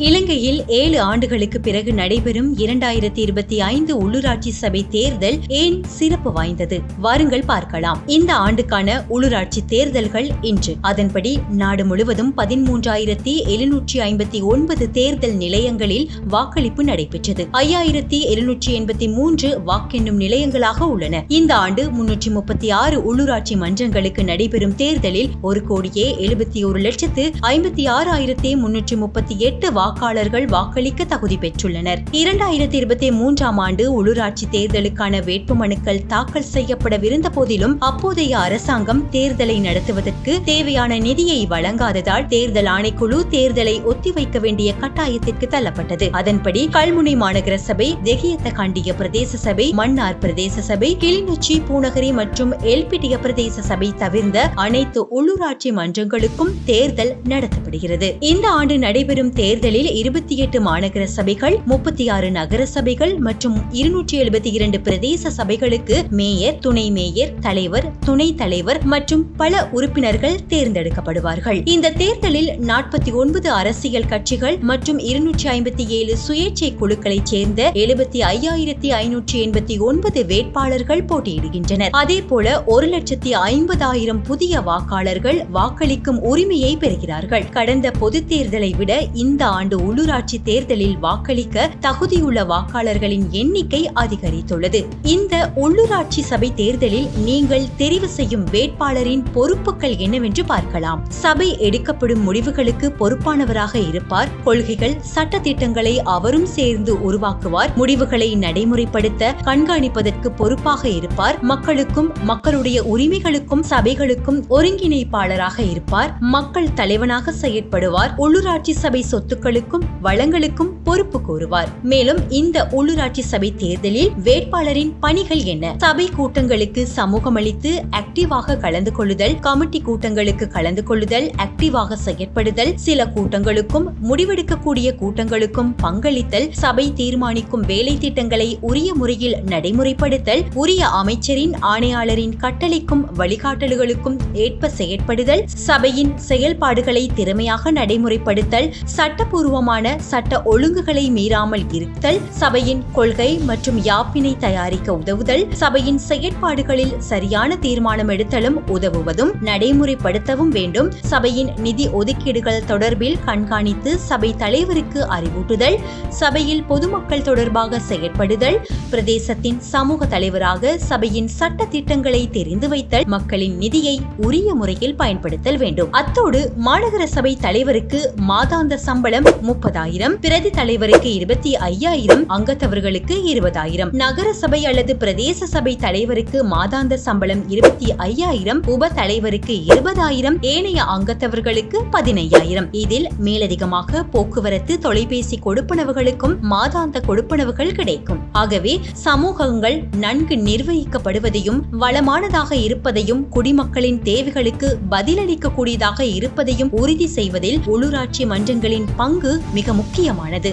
இலங்கையில் ஏழு ஆண்டுகளுக்கு பிறகு நடைபெறும் இரண்டாயிரத்தி இருபத்தி ஐந்து உள்ளூராட்சி சபை தேர்தல் ஏன் சிறப்பு வாய்ந்தது? வாருங்கள் பார்க்கலாம். இந்த ஆண்டுக்கான உள்ளூராட்சி தேர்தல்கள் இன்று. அதன்படி நாடு முழுவதும் பதிமூன்றாயிரத்தி எழுநூற்றி ஐம்பத்தி ஒன்பது தேர்தல் நிலையங்களில் வாக்களிப்பு நடைபெற்றது. ஐயாயிரத்தி எழுநூற்றி எண்பத்தி மூன்று வாக்கெண்ணும் நிலையங்களாக உள்ளன. இந்த ஆண்டு முன்னூற்றி முப்பத்தி ஆறு உள்ளூராட்சி மன்றங்களுக்கு நடைபெறும் தேர்தலில் ஒரு கோடியே எழுபத்தி ஒரு லட்சத்து ஐம்பத்தி ஆறாயிரத்தி முன்னூற்றி முப்பத்தி எட்டு வாக்காளர்கள் வாக்களிக்க தகுதி பெற்றுள்ளனர். இரண்டாயிரத்தி இருபத்தி மூன்றாம் ஆண்டு உள்ளூராட்சி தேர்தலுக்கான வேட்புமனுக்கள் தாக்கல் செய்யப்படவிருந்த போதிலும் அப்போதைய அரசாங்கம் தேர்தலை நடத்துவதற்கு தேவையான நிதியை வழங்காததால் தேர்தல் ஆணைக்குழு தேர்தலை ஒத்திவைக்க வேண்டிய கட்டாயத்திற்கு தள்ளப்பட்டது. அதன்படி கல்முனை மாநகர சபை தெகியத்த பிரதேச சபை மன்னார் பிரதேச சபை கிளிநொச்சி பூநகரி மற்றும் எல்பிட்டிய பிரதேச சபை தவிர்ந்த அனைத்து உள்ளூராட்சி மன்றங்களுக்கும் தேர்தல் நடத்தப்படுகிறது. இந்த ஆண்டு நடைபெறும் தேர்தலில் இருபத்தி எட்டு மாநகர சபைகள் முப்பத்தி ஆறு நகர சபைகள் மற்றும் இருநூற்றி எழுபத்தி இரண்டு பிரதேச சபைகளுக்கு மேயர் துணை மேயர் தலைவர் துணைத் தலைவர் மற்றும் பல உறுப்பினர்கள் தேர்ந்தெடுக்கப்படுவார்கள். இந்த தேர்தலில் நாற்பத்தி ஒன்பது அரசியல் கட்சிகள் மற்றும் இருநூற்றி ஐம்பத்தி ஏழு சுயேட்சை குழுக்களைச் சேர்ந்த எழுபத்தி ஐயாயிரத்தி ஐநூற்றி எண்பத்தி ஒன்பது வேட்பாளர்கள் போட்டியிடுகின்றனர். அதேபோல ஒரு லட்சத்தி ஐம்பதாயிரம் புதிய வாக்காளர்கள் வாக்களிக்கும் உரிமையை பெறுகிறார்கள். கடந்த பொது தேர்தலை விட இந்த ஆண்டு உள்ளூராட்சி தேர்தலில் வாக்களிக்க தகுதியுள்ள வாக்காளர்களின் எண்ணிக்கை அதிகரித்துள்ளது. இந்த உள்ளூராட்சி சபை தேர்தலில் நீங்கள் தெரிவு செய்யும் வேட்பாளரின் பொறுப்புகள் என்னவென்று பார்க்கலாம். சபை எடுக்கப்படும் முடிவுகளுக்கு பொறுப்பானவராக இருப்பார். கொள்கைகள் சட்டத்திட்டங்களை அவரும் சேர்ந்து உருவாக்குவார். முடிவுகளை நடைமுறைப்படுத்த கண்காணிப்பதற்கு பொறுப்பாக இருப்பார். மக்களுக்கும் மக்களுடைய உரிமைகளுக்கும் சபைகளுக்கும் ஒருங்கிணைப்பாளராக இருப்பார். மக்கள் தலைவனாக செயற்படுவார். உள்ளூராட்சி சபை சொத்துக்களுக்கும் வளங்களுக்கும் பொறுப்பு கூறுவார் மேலும் இந்த உள்ளூராட்சி சபை தேர்தலில் வேட்பாளரின் பணிகள் என்ன? சபை கூட்டங்களுக்கு சமூகமளித்து ஆக்டிவாக கலந்து கொள்ளுதல் கமிட்டி கூட்டங்களுக்கு கலந்து கொள்ளுதல் ஆக்டிவாக செயற்படுதல் சில கூட்டங்களுக்கும் முடிவெடுக்கக்கூடிய கூட்டங்களுக்கும் பங்களித்தல் சபை தீர்மானிக்கும் வேலை திட்டங்களை உரிய முறையில் நடைமுறைப்படுத்தல் உரிய அமைச்சரின் ஆணையாளரின் கட்டளைக்கும் வழிகாட்டல்களுக்கும் ஏற்ப செயற்படுதல் சபையின் செயல்பாடுகளை திறமையாக நடைமுறைப்படுத்தல் சட்டப்பூர்வ சட்டபூர்வமான சட்ட ஒழுங்குகளை மீறாமல் இருத்தல் சபையின் கொள்கை மற்றும் யாப்பினை தயாரிக்க உதவுதல் சபையின் செயற்பாடுகளில் சரியான தீர்மானம் எடுத்தலும் உதவுவதும் நடைமுறைப்படுத்தவும் வேண்டும். சபையின் நிதி ஒதுக்கீடுகள் தொடர்பில் கண்காணித்து சபை தலைவருக்கு அறிவூட்டுதல் சபையில் பொதுமக்கள் தொடர்பாக செயற்படுதல் பிரதேசத்தின் சமூக தலைவராக சபையின் சட்ட திட்டங்களை தெரிந்து வைத்தல் மக்களின் நிதியை உரிய முறையில் பயன்படுத்தல் வேண்டும். அத்தோடு மாநகர சபை தலைவருக்கு மாதாந்த சம்பளம் முப்பதாயிரம் பிரதி தலைவருக்கு இருபத்தி ஐயாயிரம் அங்கத்தவர்களுக்கு இருபதாயிரம். நகர சபை அல்லது பிரதேச சபை தலைவருக்கு மாதாந்த சம்பளம் இருபத்தி ஐயாயிரம் உப தலைவருக்கு இருபதாயிரம் ஏனைய அங்கத்தவர்களுக்கு பதினையாயிரம். இதில் மேலதிகமாக போக்குவரத்து தொலைபேசி கொடுப்பனவுகளுக்கும் மாதாந்த கொடுப்பனவுகள் கிடைக்கும். ஆகவே சமூகங்கள் நன்கு நிர்வகிக்கப்படுவதையும் வளமானதாக இருப்பதையும் குடிமக்களின் தேவைகளுக்கு பதிலளிக்கக்கூடியதாக இருப்பதையும் உறுதி செய்வதில் உள்ளூராட்சி மன்றங்களின் பங்கு பங்கு மிக முக்கியமானது.